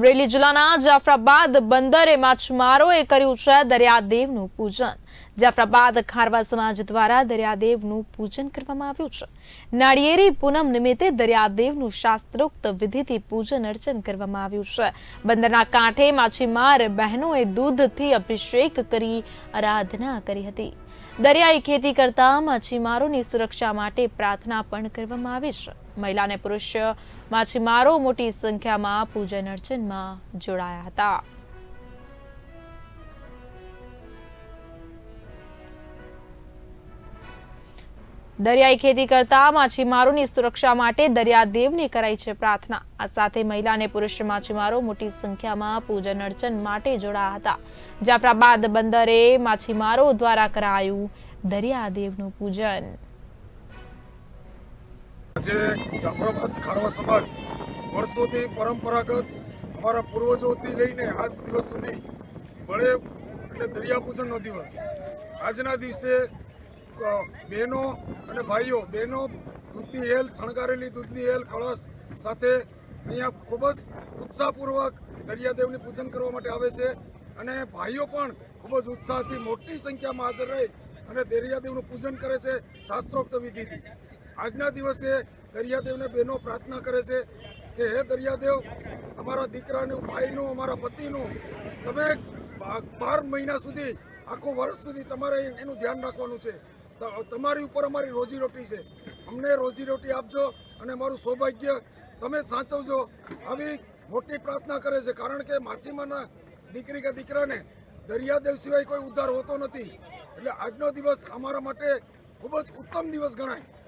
અમરેલી જિલ્લાના જાફરાબાદ બંદરે માછીમારોએ કર્યું છે દરિયાદેવનું પૂજન. જાફરાબાદ ખારવા સમાજ દ્વારા દરિયાદેવનું પૂજન કરવામાં આવ્યું છે. નાળિયેરી પૂનમ નિમિત્તે દરિયાદેવનું શાસ્ત્રોક્ત વિધિથી પૂજન અર્ચન કરવામાં આવ્યું છે. બંદરના કાંઠે માછીમાર બહેનોએ દૂધથી અભિષેક કરી આરાધના કરી હતી. દરિયાઈ ખેતી કરતા માછીમારોની સુરક્ષા માટે પ્રાર્થના પણ કરવામાં આવી છે. મહિલા અને પુરુષ માછીમારો મોટી સંખ્યામાં પૂજન અર્ચનમાં જોડાયા હતા. દરિયાઈ ખેતી કરતા માછીમારોની સુરક્ષા માટે દરિયાદેવની કરાઈ છે પ્રાર્થના. આ સાથે મહિલા અને પુરુષ માછીમારો મોટી સંખ્યામાં પૂજન અર્ચન માટે જોડાયા હતા. જાફરાબાદ બંદરે માછીમારો દ્વારા કરાયું દરિયાદેવનું પૂજન. આજે જાફરાબાદ ખારવા સમાજ વર્ષોથી પરંપરાગત અમારા પૂર્વજોથી લઈને આજ દિવસ સુધી બળે એટલે દરિયા પૂજનનો દિવસ. આજના દિવસે બહેનો અને ભાઈઓ, બહેનો દૂધની હેલ, શણગારેલી દૂધની હેલ, કળશ સાથે અહીંયા ખૂબ જ ઉત્સાહપૂર્વક દરિયાદેવની પૂજન કરવા માટે આવે છે અને ભાઈઓ પણ ખૂબ જ ઉત્સાહથી મોટી સંખ્યામાં હાજર રહી અને દરિયાદેવનું પૂજન કરે છે શાસ્ત્રોક્ત વિધિથી. આજના દિવસે દરિયાદેવને બહેનો પ્રાર્થના કરે છે કે, હે દરિયાદેવ, અમારા દીકરાનું, ભાઈનું, અમારા પતિનું, તમે બાર મહિના સુધી, આખું વર્ષ સુધી તમારે એનું ધ્યાન રાખવાનું છે. તમારી ઉપર અમારી રોજીરોટી છે. અમને રોજીરોટી આપજો અને અમારું સૌભાગ્ય તમે સાચવજો આવી મોટી પ્રાર્થના કરે છે. કારણ કે માછીમારના દીકરી કે દીકરાને દરિયાદેવ સિવાય કોઈ ઉદ્ધાર હોતો નથી. એટલે આજનો દિવસ અમારા માટે ખૂબ જ ઉત્તમ દિવસ ગણાય.